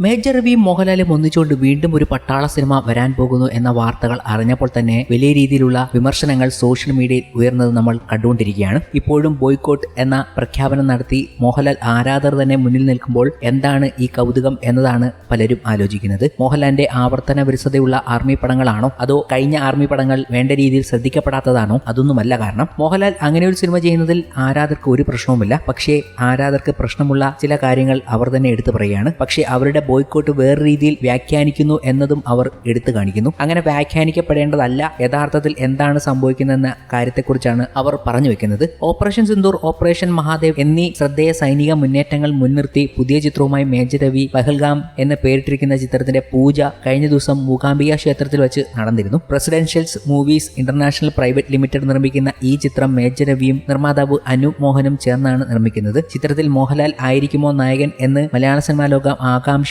Major V മോഹൻലാലും ഒന്നിച്ചുകൊണ്ട് വീണ്ടും ഒരു പട്ടാള സിനിമ വരാൻ പോകുന്നു എന്ന വാർത്തകൾ അറിഞ്ഞപ്പോൾ തന്നെ വലിയ രീതിയിലുള്ള വിമർശനങ്ങൾ സോഷ്യൽ മീഡിയയിൽ ഉയർന്നത് നമ്മൾ കണ്ടുകൊണ്ടിരിക്കുകയാണ്. ഇപ്പോഴും ബോയ്ക്കോട്ട് എന്ന പ്രഖ്യാപനം നടത്തി മോഹൻലാൽ ആരാധർ തന്നെ മുന്നിൽ നിൽക്കുമ്പോൾ എന്താണ് ഈ കൗതുകം എന്നതാണ് പലരും ആലോചിക്കുന്നത്. മോഹൻലാലിന്റെ ആവർത്തന വിരസതയുള്ള ആർമി പടങ്ങളാണോ? അതോ കഴിഞ്ഞ ആർമി പടങ്ങൾ വേണ്ട രീതിയിൽ ശ്രദ്ധിക്കപ്പെടാത്തതാണോ? അതൊന്നുമല്ല കാരണം. മോഹൻലാൽ അങ്ങനെ ഒരു സിനിമ ചെയ്യുന്നതിൽ ആരാധർക്ക് ഒരു പ്രശ്നവുമില്ല. പക്ഷേ ആരാധർക്ക് പ്രശ്നമുള്ള ചില കാര്യങ്ങൾ അവർ തന്നെ എടുത്തു പറയുകയാണ്. പക്ഷേ അവരുടെ ബോയ്ക്കോട്ട് വേറെ രീതിയിൽ വ്യാഖ്യാനിക്കുന്നു എന്നതും അവർ എടുത്തു കാണിക്കുന്നു. അങ്ങനെ വ്യാഖ്യാനിക്കപ്പെടേണ്ടതല്ല യഥാർത്ഥത്തിൽ എന്താണ് സംഭവിക്കുന്നതെന്ന കാര്യത്തെക്കുറിച്ചാണ് അവർ പറഞ്ഞു വെക്കുന്നത്. ഓപ്പറേഷൻ സിന്ദൂർ ഓപ്പറേഷൻ മഹാദേവ് എന്നീ ശ്രദ്ധേയ സൈനിക മുന്നേറ്റങ്ങൾ മുൻനിർത്തി പുതിയ ചിത്രവുമായി മേജർ രവി പഹൽഗാം എന്ന് പേരിട്ടിരിക്കുന്ന ചിത്രത്തിന്റെ പൂജ കഴിഞ്ഞ ദിവസം മൂകാംബിക ക്ഷേത്രത്തിൽ വെച്ച് നടന്നിരുന്നു. Presidentials movies international private limited നിർമ്മിക്കുന്ന ഈ ചിത്രം മേജർ രവിയും നിർമ്മാതാവ് അനു മോഹനും ചേർന്നാണ് നിർമ്മിക്കുന്നത്. ചിത്രത്തിൽ മോഹൻലാൽ ആയിരിക്കുമോ നായകൻ എന്ന് മലയാള സിനിമാ ലോകം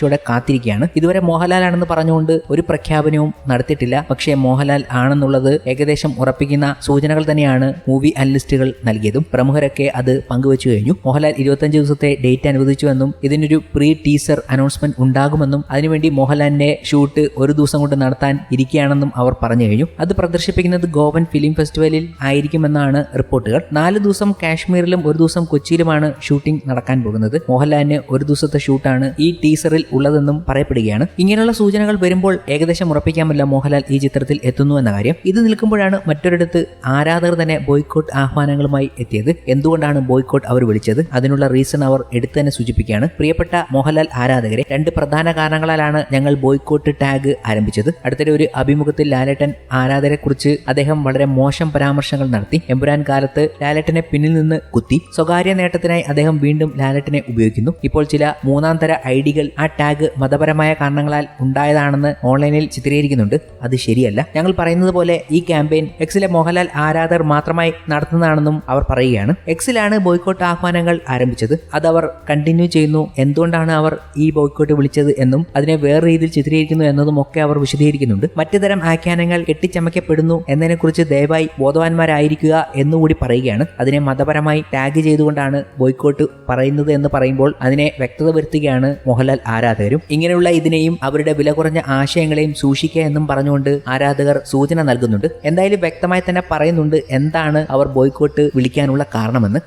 ആകാംക്ഷയോടെ കാത്തിരിക്കുകയാണ്. ഇതുവരെ മോഹൻലാൽ ആണെന്ന് പറഞ്ഞുകൊണ്ട് ഒരു പ്രഖ്യാപനവും നടത്തിയിട്ടില്ല. പക്ഷേ മോഹൻലാൽ ആണെന്നുള്ളത് ഏകദേശം ഉറപ്പിക്കുന്ന സൂചനകൾ തന്നെയാണ് മൂവി അനലിസ്റ്റുകൾ നൽകിയതും. പ്രമുഖരൊക്കെ അത് പങ്കുവച്ചു കഴിഞ്ഞു. മോഹൻലാൽ ഇരുപത്തഞ്ച് ദിവസത്തെ ഡേറ്റ് അനുവദിച്ചുവെന്നും ഇതിനൊരു പ്രീ ടീസർ അനൗൺസ്മെന്റ് ഉണ്ടാകുമെന്നും അതിനുവേണ്ടി മോഹൻലാലിന്റെ ഷൂട്ട് ഒരു ദിവസം കൊണ്ട് നടത്താൻ ഇരിക്കുകയാണെന്നും അവർ പറഞ്ഞു കഴിഞ്ഞു. അത് പ്രദർശിപ്പിക്കുന്നത് ഗോവൻ ഫിലിം ഫെസ്റ്റിവലിൽ ആയിരിക്കുമെന്നാണ് റിപ്പോർട്ടുകൾ. നാല് ദിവസം കാശ്മീരിലും ഒരു ദിവസം കൊച്ചിയിലുമാണ് ഷൂട്ടിംഗ് നടക്കാൻ പോകുന്നത്. മോഹൻലാലിന് ഒരു ദിവസത്തെ ഷൂട്ടാണ് ഈ ടീസറിൽ ഉള്ളതെന്നും പറയപ്പെടുകയാണ്. ഇങ്ങനെയുള്ള സൂചനകൾ വരുമ്പോൾ ഏകദേശം ഉറപ്പിക്കാമല്ല മോഹൻലാൽ ഈ ചിത്രത്തിൽ എത്തുന്നു എന്ന കാര്യം. ഇത് നിൽക്കുമ്പോഴാണ് മറ്റൊരിടത്ത് ആരാധകർ തന്നെ ബോയ്ക്കോട്ട് ആഹ്വാനങ്ങളുമായി എത്തിയത്. എന്തുകൊണ്ടാണ് ബോയ്ക്കോട്ട് അവർ വിളിച്ചത്? അതിനുള്ള റീസൺ അവർ എടുത്തു തന്നെ സൂചിപ്പിക്കുകയാണ്. പ്രിയപ്പെട്ട മോഹൻലാൽ ആരാധകരെ രണ്ട് പ്രധാന കാരണങ്ങളാലാണ് ഞങ്ങൾ ബോയ്ക്കോട്ട് ടാഗ് ആരംഭിച്ചത്. അടുത്തിടെ ഒരു അഭിമുഖത്തിൽ ലാലേട്ടൻ ആരാധകരെ കുറിച്ച് അദ്ദേഹം വളരെ മോശം പരാമർശങ്ങൾ നടത്തി. എമ്പുരാൻ കാലത്ത് ലാലേട്ടനെ പിന്നിൽ നിന്ന് കുത്തി. സ്വകാര്യ നേട്ടത്തിനായി അദ്ദേഹം വീണ്ടും ലാലേട്ടനെ ഉപയോഗിക്കുന്നു. ഇപ്പോൾ ചില മൂന്നാം തര ഐഡികൾ ആ മതപരമായ കാരണങ്ങളാൽ ഉണ്ടായതാണെന്ന് ഓൺലൈനിൽ ചിത്രീകരിക്കുന്നുണ്ട്. അത് ശരിയല്ല. ഞങ്ങൾ പറയുന്നത് പോലെ ഈ ക്യാമ്പയിൻ എക്സിലെ മോഹൻലാൽ ആരാധകർ മാത്രമായി നടത്തുന്നതാണെന്നും അവർ പറയുകയാണ്. എക്സിലാണ് ബോയ്ക്കോട്ട് ആഹ്വാനങ്ങൾ ആരംഭിച്ചത്. അത് അവർ കണ്ടിന്യൂ ചെയ്യുന്നു. എന്തുകൊണ്ടാണ് അവർ ഈ ബോയ്ക്കോട്ട് വിളിച്ചത് എന്നും അതിനെ വേറെ രീതിയിൽ ചിത്രീകരിക്കുന്നു എന്നതും ഒക്കെ അവർ വിശദീകരിക്കുന്നുണ്ട്. മറ്റു തരം ആഖ്യാനങ്ങൾ കെട്ടിച്ചമയ്ക്കപ്പെടുന്നു എന്നതിനെക്കുറിച്ച് ദയവായി ബോധവാന്മാരായിരിക്കുക എന്നുകൂടി പറയുകയാണ്. അതിനെ മതപരമായി ടാഗ് ചെയ്തുകൊണ്ടാണ് ബോയ്ക്കോട്ട് പറയുന്നത് എന്ന് പറയുമ്പോൾ അതിനെ വ്യക്തത വരുത്തുകയാണ് മോഹൻലാൽ ആരാധകരും ഇങ്ങനെയുള്ള ഇതിനെയും അവരുടെ വില കുറഞ്ഞ ആശയങ്ങളെയും സൂക്ഷിക്കുക എന്നും പറഞ്ഞുകൊണ്ട് ആരാധകർ സൂചന നൽകുന്നുണ്ട്. എന്തായാലും വ്യക്തമായി തന്നെ പറയുന്നുണ്ട് എന്താണ് അവർ ബോയ്ക്കോട്ട് വിളിക്കാനുള്ള കാരണമെന്ന്.